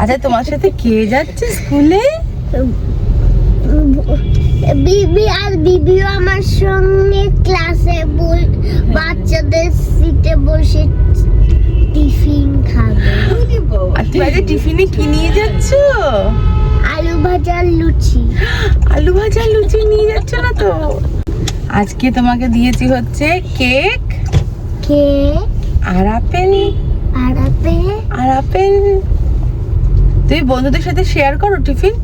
আচ্ছা তোমার সাথে কে যাচ্ছে স্কুলে? বিবি আর বিবিও আমার সঙ্গে ক্লাসে বল বাচ্চাদের সিটে বসে টিফিন খাবে। আর তুমি আজকে টিফিনে কি নিয়ে যাচ্ছ? আলু ভাজা লুচি। আলু ভাজা লুচি নিয়ে যাচ্ছ না তো? আজকে তোমাকে দিয়েছি হচ্ছে কেক কে আর আপেল। আর আপে আর আপেল। তুমি বন্ধুদের সাথে শেয়ার করো টিফিন?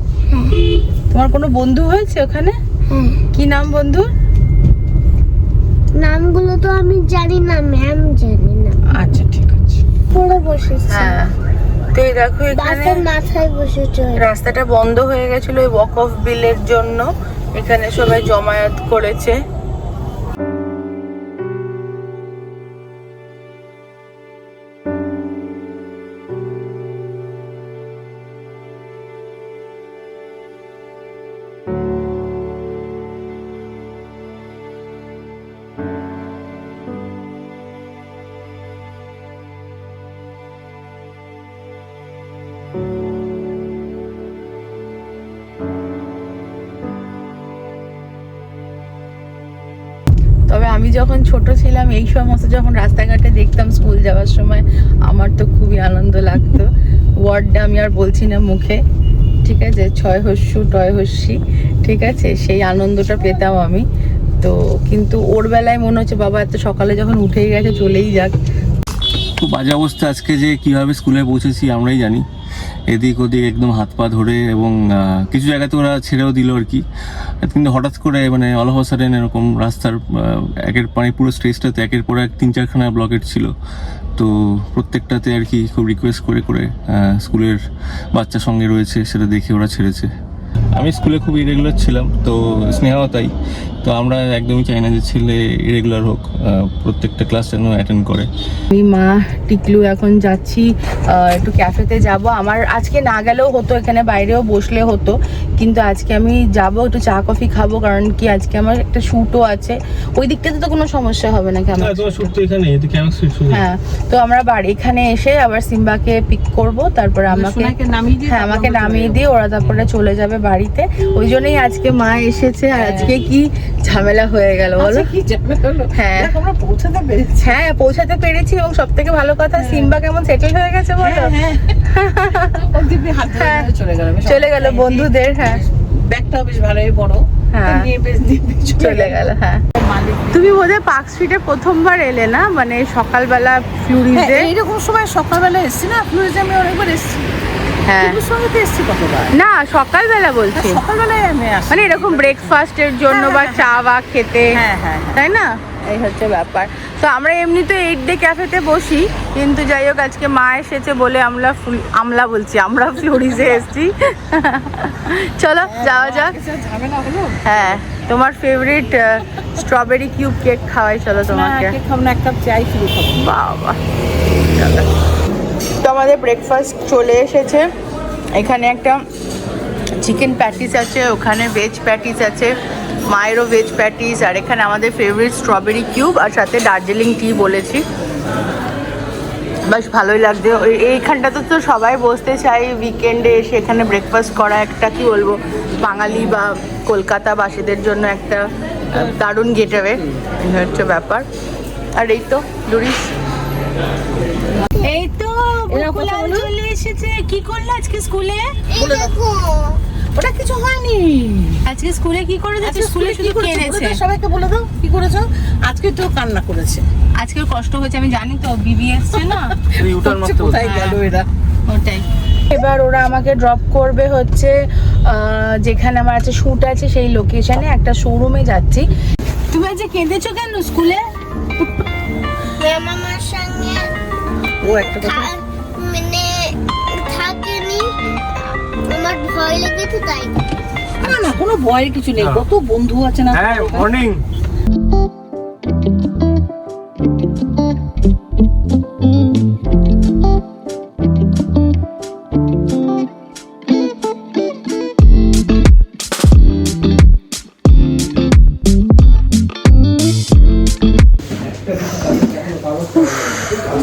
তোমার কোনো বন্ধু হয়েছে ওখানে? কি নাম বন্ধুর? নামগুলো তো আমি জানি না ম্যাম জানি না। আচ্ছা ঠিক আছে। পড়ে বসেছে। হ্যাঁ। তো দেখো এখানে মাথায় বসেছে রাস্তাটা বন্ধ হয়ে গেছিল ওই ওয়াক অফ বিলের জন্য। এখানে সবাই জমায়েত করেছে। আমি যখন ছোট ছিলাম, এই সমস্ত যখন রাস্তাঘাটে দেখতাম স্কুল যাওয়ার সময়, আমার তো খুবই আনন্দ লাগতো। ওয়ার্ডটা আমি আর বলছি না মুখে, ঠিক আছে? ছয় হস্যু, টয় হস্যি, ঠিক আছে? সেই আনন্দটা পেতাম আমি। তো কিন্তু ওর বেলায় মনে হচ্ছে, বাবা এত সকালে যখন উঠেই গেছে, চলেই যাক। খুব বাজে অবস্থা আজকে যে কীভাবে স্কুলে পৌঁছেছি আমরাই জানি। এদিক ওদিক একদম হাত পা ধরে এবং কিছু জায়গাতে ওরা ছেড়েও দিল আর কি। কিন্তু হঠাৎ করে মানে অল অফ সাডেন এরকম রাস্তার একের মানে পুরো স্টেজটাতে একের পর এক তিন চারখানা ব্লকেট ছিল। তো প্রত্যেকটাতে আর কি খুব রিকোয়েস্ট করে করে স্কুলের বাচ্চা সঙ্গে রয়েছে, সেটা দেখে ওরা ছেড়েছে। আমি স্কুলে খুব ইরেগুলার ছিলাম, তো স্নেহাও তাই। তো আমরা একদমই চাই না যে ছেলে ইরেগুলার হোক প্রত্যেকটা ক্লাস যেন অ্যাটেন্ড করে। আমি মা টিকলু এখন যাচ্ছি একটু ক্যাফেতে যাব। আমার আজকে না গেলেও হতো এখানে বাইরেও বসলে হতো। কিন্তু আজকে আমি যাব একটু চা কফি খাব কারণ কি আজকে আমার একটা শ্যুটও আছে। ওই দিকটাতে তো কোনো সমস্যা হবে না কেমন শুট হ্যাঁ তো আমরা বাড়ি এখানে এসে আবার সিম্বাকে পিক করব তারপরে আমাকে নামিয়ে দিয়ে হ্যাঁ আমাকে নামিয়ে দিয়ে ওরা তারপরে চলে যাবে বাড়িতে। ওই জন্যই আজকে মা এসেছে আর আজকে কি ঝামেলা হয়ে গেল বলো। আচ্ছা, হলো? হ্যাঁ। পৌঁছাতে পেরেছি। হ্যাঁ পৌঁছাতে পেরেছি এবং সব থেকে ভালো কথা সিম্বা কেমন সেটেল হয়ে গেছে বলো? হ্যাঁ হ্যাঁ। চলে গেল বন্ধুদের হ্যাঁ। ব্যাগটাও বেশ ভালোই বড়। হ্যাঁ। নিয়ে বেশ দিব্যি চলে গেল। হ্যাঁ। তুমি বোধহয় পার্ক স্ট্রিটে প্রথমবার এলে না? মানে সকালবেলা ফ্লুরিজে হ্যাঁ, এইরকম সময় সকালবেলা এসছি না? ফ্লুরিজে আমি অনেকবার এসছি। হ্যাঁ। তোমার সঙ্গে তো এসছি কতবার? না সকালবেলা বলছি। সকালবেলায় আমি আসি। মানে এরকম ব্রেকফাস্টের জন্য বা হ্যাঁ, চা বা খেতে। হ্যাঁ হ্যাঁ হ্যাঁ। তাই না? এই হচ্ছে ব্যাপার। তো আমরা এমনি তো এইট ডে ক্যাফেতে বসি কিন্তু যাই হোক আজকে মা এসেছে বলে আমরা আমলা বলছি আমরা ফ্লোরিজে এসেছি। চলো যাওয়া যাক। হ্যাঁ তোমার ফেভারিট স্ট্রবেরি কিউব কেক খাওয়াই চলো তোমাকে। কেক খাব না এক কাপ চাই বাবা। চলো। তো আমাদের ব্রেকফাস্ট চলে এসেছে। এখানে একটা চিকেন প্যাটিস আছে, ওখানে ভেজ প্যাটিস আছে, মায়েরও ভেজ প্যাটিস আর এখানে আমাদের ফেভারিট স্ট্রবেরি কিউব আর সাথে দার্জিলিং টি বলেছি। বেশ ভালোই লাগছে। এইখানটাতে তো সবাই বসতে চাই উইকেন্ডে এসে এখানে ব্রেকফাস্ট করা একটা, কি বলব, বাঙালি বা কলকাতাবাসীদের জন্য একটা দারুণ গেটওয়ে হচ্ছে ব্যাপার। আর এই তো, লুরিস। এই তো এরকম কথা বলো। চলে এসেছে। কি করলে আজকে স্কুলে? এই দেখো। ওটা কিছু হয়নি। আজকে স্কুলে কি করে যাচ্ছে স্কুলে শুধু কেনেছে সবাইকে বলে দাও কি করেছ? আজকে তো কান্না করেছে। আজকে কষ্ট হয়েছে আমি জানি তো বিবি এসছে না? ইউটার হচ্ছে কোথায় গেল এরা? ওটাই। এবার ওরা আমাকে ড্রপ করবে হচ্ছে আহ, যেখানে আমার আছে শ্যুট আছে সেই লোকেশনে একটা শোরুমে যাচ্ছি। তুমি আজকে কেঁদেছো কেন স্কুলে? আমার সঙ্গে ও একটা কথা মানে থাকেনি। আমার ভয় লেগেছে তাই। না না কোনো ভয়ের কিছু নেই। কত বন্ধু আছে না হ্যাঁ মর্নিং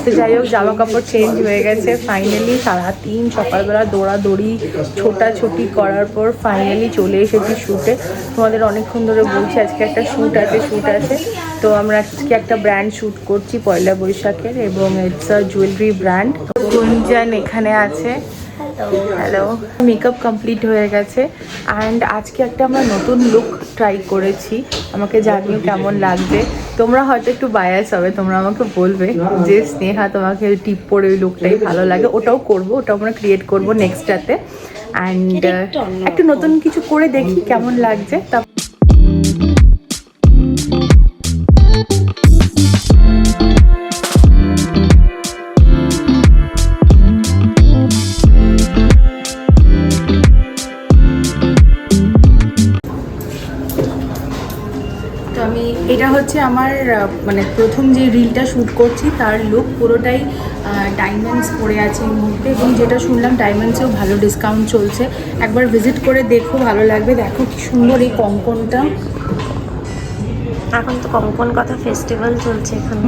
তো যাই হোক, জামা কাপড় চেঞ্জ হয়ে গেছে ফাইনালি সারাদিন সকালবেলা দৌড়াদৌড়ি, ছোটাছুটি করার পর ফাইনালি চলে এসেছি শ্যুটে তোমাদের অনেকক্ষণ ধরে বলছি, আজকে একটা শ্যুট আছে শ্যুট আছে। তো আমরা আজকে একটা ব্র্যান্ড শ্যুট করছি, পয়লা বৈশাখের, এবং it's a jewellery brand Gunjan এখানে আছে। হ্যালো মেকআপ কমপ্লিট হয়ে গেছে অ্যান্ড আজকে একটা আমরা নতুন লুক ট্রাই করেছি। আমাকে জানিও কেমন লাগবে তোমরা হয়তো একটু বায়াস হবে তোমরা আমাকে বলবে যে স্নেহা তোমাকে টিপ পরে ওই লুকটাই ভালো লাগে। ওটাও করব ওটাও আমরা ক্রিয়েট করব নেক্সটটাতে অ্যান্ড একটু নতুন কিছু করে দেখি কেমন লাগছে। তা হচ্ছে আমার মানে প্রথম যে রিলটা শ্যুট করছি তার লুক পুরোটাই ডায়মন্ডস পরে আছে এই মুহূর্তে এবং যেটা শুনলাম ডায়মন্ডসেও ভালো ডিসকাউন্ট চলছে। একবার ভিজিট করে দেখো ভালো লাগবে। দেখো কি সুন্দর এই কঙ্কনটা এখন তো কঙ্কন কথা ফেস্টিভ্যাল চলছে এখানে।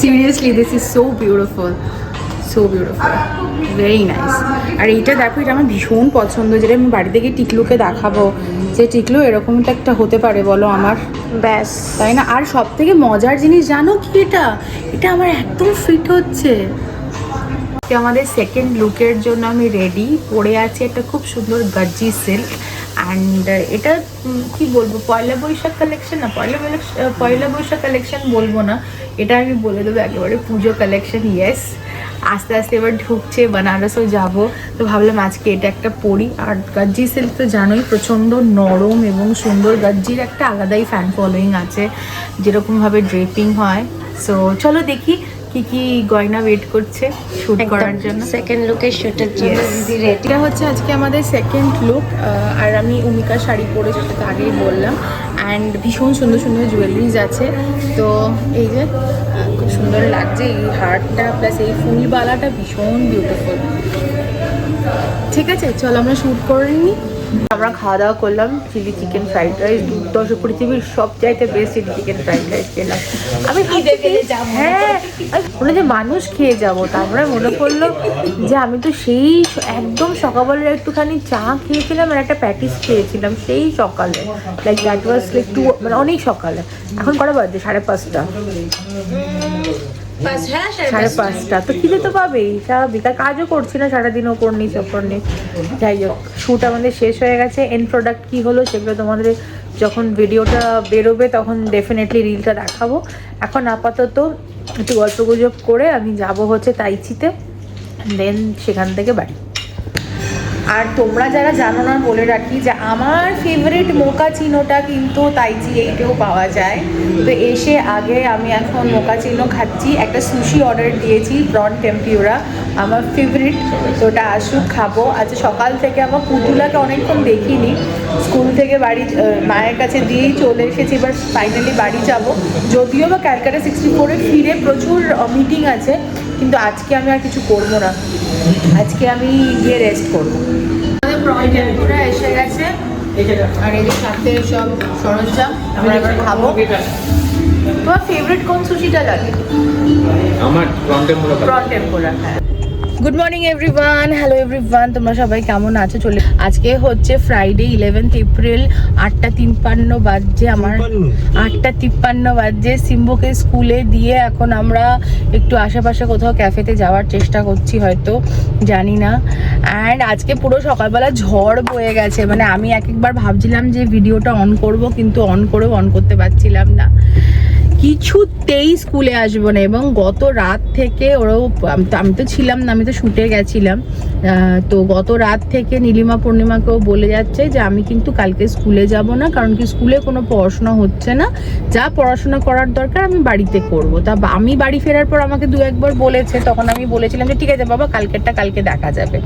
Seriously this is so beautiful so beautiful very nice আর এইটা দেখো এটা আমার ভীষণ পছন্দ যেটা আমি বাড়ি থেকে টিকলুকে দেখাবো। যে টিকলু এরকমটা একটা হতে পারে বলো আমার। ব্যাস। তাই না? আর সব থেকে মজার জিনিস জানো কি এটা? এটা আমার একদম ফিট হচ্ছে। আমাদের সেকেন্ড লুকের জন্য আমি রেডি পরে আছি একটা খুব সুন্দর গাজ্জি সিল্ক অ্যান্ড এটা কি বলব? পয়লা বৈশাখ কালেকশন না পয়লা বৈশাখ পয়লা বৈশাখ কালেকশন বলব না। এটা আমি বলে দেবো একেবারে পুজো কালেকশন ইয়েস আস্তে আস্তে এবার ঢুকছে বেনারসও যাব। তো ভাবলাম আজকে এটা একটা পরি। আর গাজ্জি সিল্ক তো জানোই প্রচণ্ড নরম এবং সুন্দর। গাজ্জির একটা আলাদাই ফ্যান ফলোয়িং আছে যেরকমভাবে ড্রেপিং হয়। সো চলো দেখি কি কি গয়না ওয়েট করছে শুট করার জন্য। সেকেন্ড লুকের শুটের জন্য Yes. দিদি রেডি এটা হচ্ছে আজকে আমাদের সেকেন্ড লুক আর আমি উমিকা শাড়ি পরে সেটা তো আগেই বললাম। অ্যান্ড ভীষণ সুন্দর সুন্দর জুয়েলারিজ আছে। তো এই যে খুব সুন্দর লাগছে এই হারটা প্লাস এই ফুলবালাটা ভীষণ বিউটিফুল ঠিক আছে চলো আমরা শ্যুট করে নিই। আমরা খাওয়া দাওয়া করলাম চিলি চিকেন ফ্রাইড রাইস দুর্দশ পৃথিবীর সব চাইতে best chilli chicken fried rice খেলাম আমি হ্যাঁ মনে যে মানুষ খেয়ে যাব তারপরে মনে পড়ল যে আমি তো সেই একদম সকালবেলা একটুখানি চা খেয়েছিলাম আর একটা প্যাটিস খেয়েছিলাম সেই সকালে। Like that was like two মানে অনেক সকালে। এখন কটা বাজে? সাড়ে পাঁচটা। সাড়ে পাঁচটা। তো খিদে তো পাবেই। স্বাভাবিক আর কাজও করছি না সারাদিন ওপর নিচ ওপর নিচ যাই হোক শ্যুট আমাদের শেষ হয়ে গেছে। এন্ড প্রোডাক্ট কী হলো সেগুলো তোমাদের যখন ভিডিওটা বেরোবে তখন ডেফিনেটলি রিলটা দেখাবো। এখন আপাতত একটু গল্প গুজব করে আমি যাব হচ্ছে তাইচিতে দেন সেখান থেকে বাড়ি। আর তোমরা যারা জানো না, বলে রাখি যে আমার ফেভারিট মোকা চিনোটা কিন্তু তাইজি এইটেও পাওয়া যায়। তো এসে আগে আমি এখন মোকা চিনো খাচ্ছি। একটা সুশি অর্ডার দিয়েছি প্রন টেম্পিওরা আমার ফেভারিট তো ওটা আসুক, খাব। আচ্ছা সকাল থেকে আমার পুতুলাকে অনেকক্ষণ দেখিনি। স্কুল থেকে বাড়ি মায়ের কাছে দিয়েই চলে এসেছি। এবার ফাইনালি বাড়ি যাব। যদিও বা ক্যালকাটা সিক্সটি ফোরে ফিরে প্রচুর মিটিং আছে। কিন্তু আজকে আমি আর কিছু করব না। আজকে আমি গিয়ে রেস্ট করব। আমাদের এসে গেছে। আর এদের সাথে সব সরঞ্জাম আমরা এবার খাব। তোমার ফেভারিট কোন সুশিটা লাগে আমার প্রন টেম্পোরা প্রন টেম্পোরা হ্যাঁ। Good morning everyone hello everyone তোমরা সবাই কেমন আছো? চলে আজকে হচ্ছে ফ্রাইডে ইলেভেন্থ এপ্রিল আটটা তিপ্পান্ন বাজছে আমার আটটা তিপ্পান্ন বাজছে। সিম্বুকে স্কুলে দিয়ে এখন আমরা একটু আশেপাশে কোথাও ক্যাফেতে যাওয়ার চেষ্টা করছি হয়তো জানি না। অ্যান্ড আজকে পুরো সকালবেলা ঝড় বয়ে গেছে। মানে আমি এক একবার ভাবছিলাম যে ভিডিওটা অন করব কিন্তু অন করেও অন করতে পারছিলাম না। কিছুতেই স্কুলে আসব না এবং গত রাত থেকে ওরাও, আমি তো- ছিলাম না, আমি তো শুটে গেছিলাম। তো গত রাত থেকে নীলিমা পূর্ণিমাকেও বলে যাচ্ছে যে আমি কিন্তু কালকে স্কুলে যাব না, কারণ কি স্কুলে কোনো পড়াশোনা হচ্ছে না। যা পড়াশোনা করার দরকার আমি বাড়িতে করব। তা আমি বাড়ি ফেরার পর আমাকে দু একবার বলেছে, তখন আমি বলেছিলাম যে ঠিক আছে বাবা, কালকেরটা কালকে দেখা যাবে।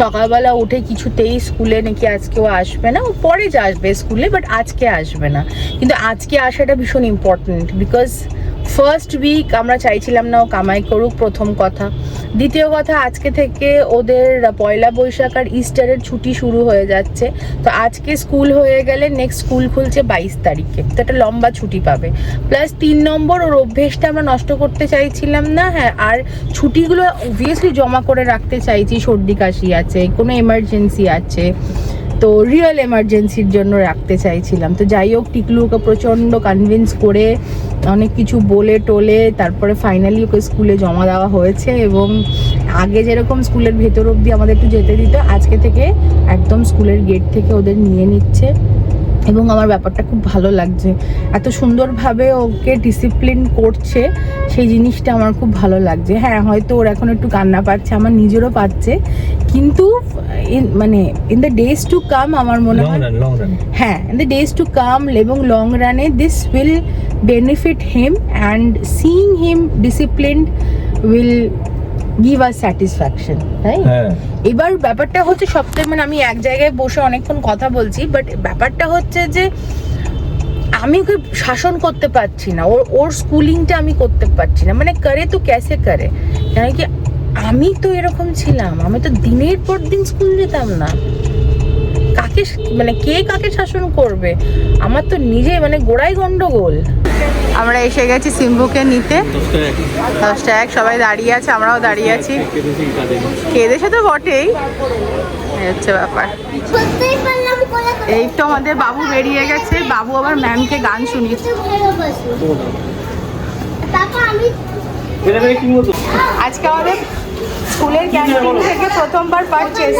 সকালবেলা উঠে কিছুতেই স্কুলে নাকি আজকেও আসবে না। ও পরে যা আসবে স্কুলে বাট আজকে আসবে না। কিন্তু আজকে আসাটা ভীষণ ইম্পর্টেন্ট বিকজ ফার্স্ট উইক আমরা চাইছিলাম না ও কামাই করুক, প্রথম কথা। দ্বিতীয় কথা, আজকে থেকে ওদের পয়লা বৈশাখ আর ইস্টারের ছুটি শুরু হয়ে যাচ্ছে। তো আজকে স্কুল হয়ে গেলে নেক্সট স্কুল খুলছে বাইশ তারিখে। তো একটা লম্বা ছুটি পাবে। প্লাস তিন নম্বর, ওর অভ্যেসটা আমরা নষ্ট করতে চাইছিলাম না হ্যাঁ আর ছুটিগুলো অবভিয়াসলি জমা করে রাখতে চাইছি। সর্দি কাশি আছে, কোনো এমার্জেন্সি আছে। তো রিয়েল এমার্জেন্সির জন্য রাখতে চাইছিলাম। তো যাই হোক, টিকলুকে প্রচণ্ড কনভিন্স করে অনেক কিছু বলে টোলে তারপরে ফাইনালি ওকে স্কুলে জমা দেওয়া হয়েছে এবং আগে যেরকম স্কুলের ভেতর অবধি আমাদের একটু যেতে দিত আজকে থেকে একদম স্কুলের গেট থেকে ওদের নিয়ে নিচ্ছে এবং আমার ব্যাপারটা খুব ভালো লাগছে। এত সুন্দরভাবে ওকে ডিসিপ্লিন করছে সেই জিনিসটা আমার খুব ভালো লাগছে। হ্যাঁ হয়তো ওর এখন একটু কান্না পাচ্ছে আমার নিজেরও পাচ্ছে কিন্তু মানে in the days to come আমার মনে হয় হ্যাঁ in the days to come এবং লং রানে this will benefit him and seeing him disciplined will give us satisfaction তাই এবার ব্যাপারটা হচ্ছে সবথেকে মানে আমি এক জায়গায় বসে অনেকক্ষণ কথা বলছি বাট ব্যাপারটা হচ্ছে যে আমি ওকে শাসন করতে পারছি না ওর ওর স্কুলিংটা আমি করতে পারছি না মানে করে তো ক্যাসে করে কেন কি আমি তো এরকম ছিলাম আমি তো দিনের পর দিন স্কুল যেতাম না। কাকে মানে কে কাকে শাসন করবে? আমার তো নিজে মানে গোড়াই গন্ডগোল। আমরা এসে গেছি সিম্বুকে নিতে। দশটা এক। সবাই দাঁড়িয়ে আছে আমরাও দাঁড়িয়ে আছি। কেঁদেছে তো বটেই। এই হচ্ছে ব্যাপার। এই তো আমাদের বাবু বেরিয়ে গেছে। বাবু আবার ম্যামকে গান শুনিয়েছে আজকে আমাদের স্কুলের ক্যান্টিন থেকে প্রথমবার পারচেস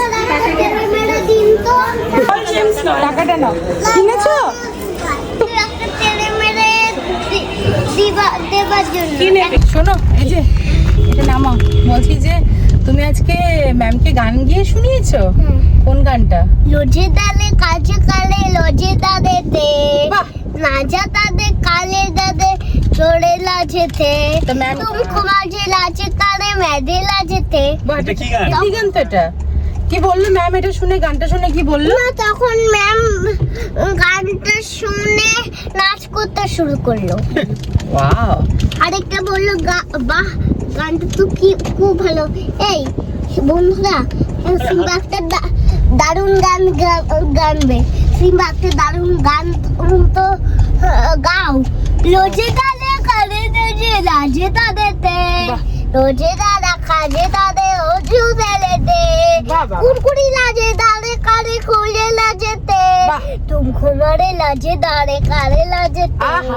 টাকাটা নাও। কিনেছো? দেবার জন্য। কি শোনো নামা বলছি যে তুমি আজকে ম্যামকে গান গিয়ে শুনিয়েছো? কোন গানটা? লজে দালে কাছে কালে লজে দাদে দে। নাজা দাদে কালে দাদে চড়ে লাজে থে তুমি খুব লাজে কালে মেদে লাজে থে কি গান? কি গান তো এটা। কি বলল ম্যাম এটা শুনে গানটা শুনে কি বলল? না তখন ম্যাম গানটা শুনে নাচ করতে শুরু করল। ওয়াও আরেকটা বলল বাহ গানটা তো কি খুব ভালো। এই বন্ধুরা সিম্বা একটা দারুণ গান গানবে। সিম্বা একটা দারুণ গান তো গাও। লোজে দাদে কালে। রোজে দাদা খাজে দাদে অজু দেলে দে। কুরকুরি লাজে দাদে কারে খুলে লাজেতে বাহ। তুম খুমারে লাজে দাঁড়ে কারে লাজেতে আহা